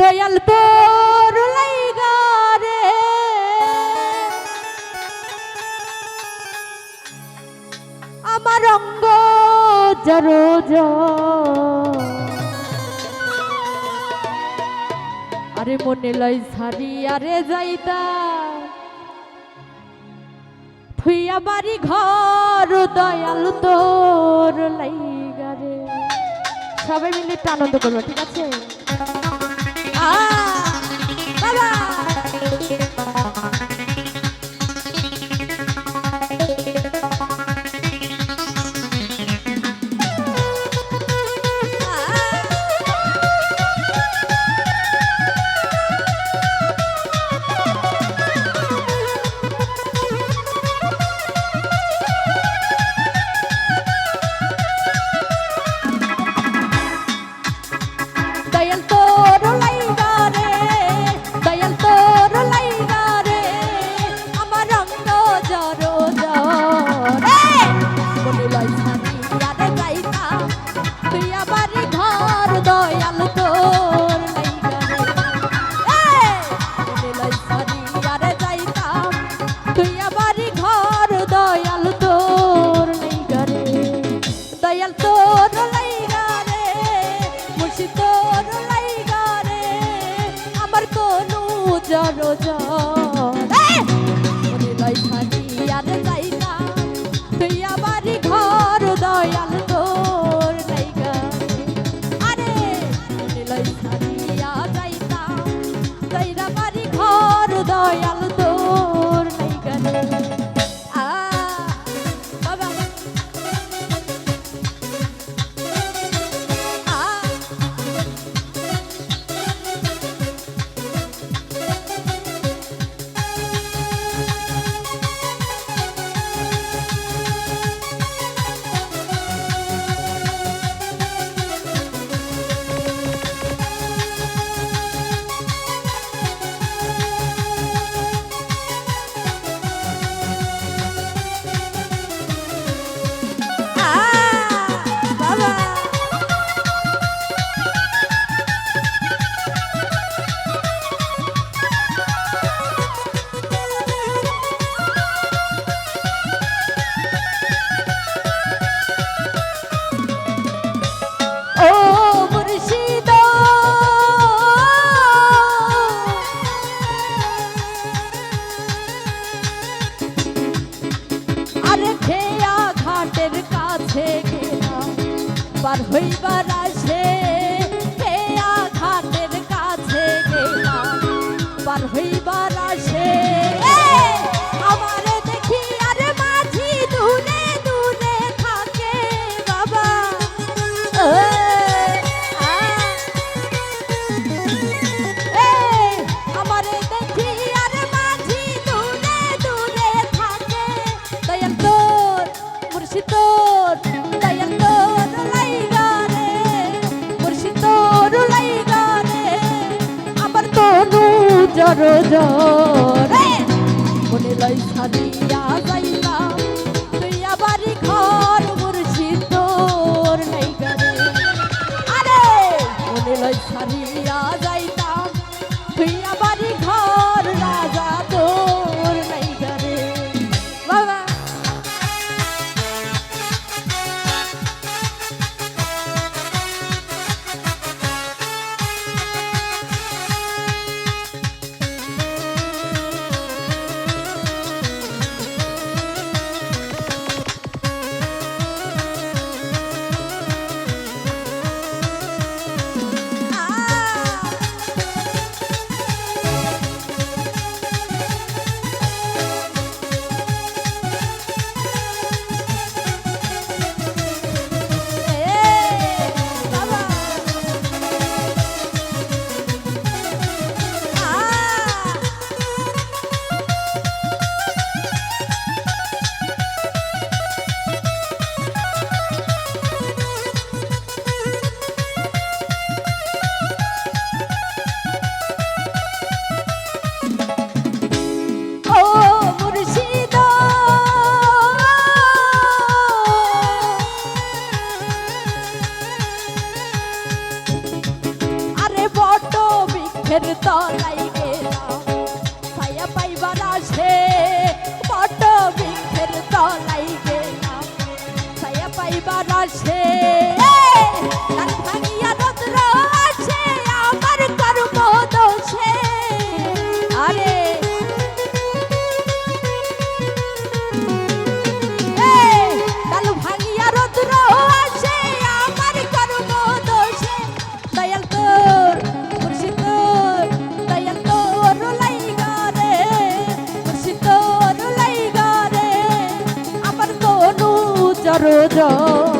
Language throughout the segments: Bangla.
দয়াল তোর লাইগারে আমার অঙ্গ জরোজ। আরে মনে লয় সারি, আরে যাইতা। থুইয়া বাড়ি ঘর দয়াল তোর লাইগারে সবাই মিলে একটু আনন্দ করব ঠিক আছে? 여자 পার হইবার সরজন হ্যাঁ। মনে লয় স্বাধীন যাইবার আসে। ছোট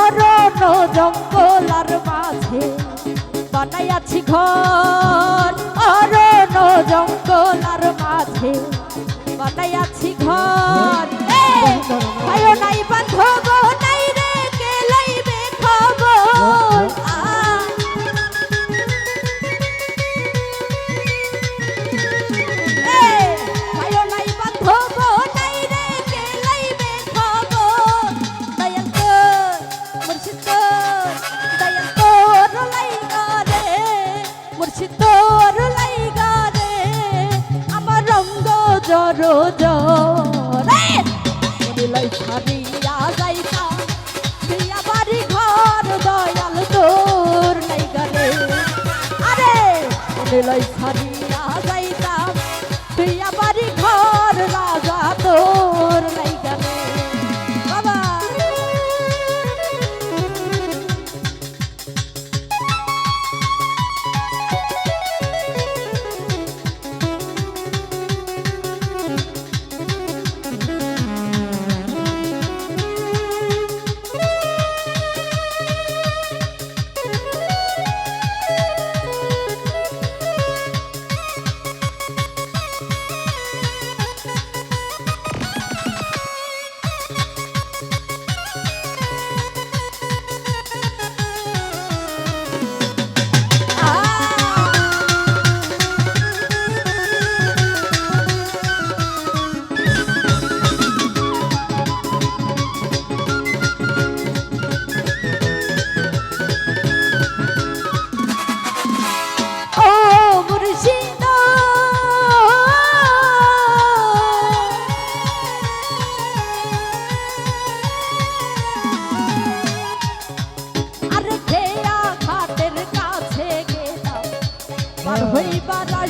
অরণ জঙ্গল আর মাঝে। বানাইয়াছি ঘর অরণ জঙ্গল আর মাঝে। বানাইয়াছি ঘর। নাই বান্ধব, নাই রে, কে লাইবে খবর? রে বলিলাই ছাড়িয়া যাইতা। দিয়া বাড়ি ঘর দয়াল তোর নাই গারে আরে বলিলাই ছাড়িয়া Foi para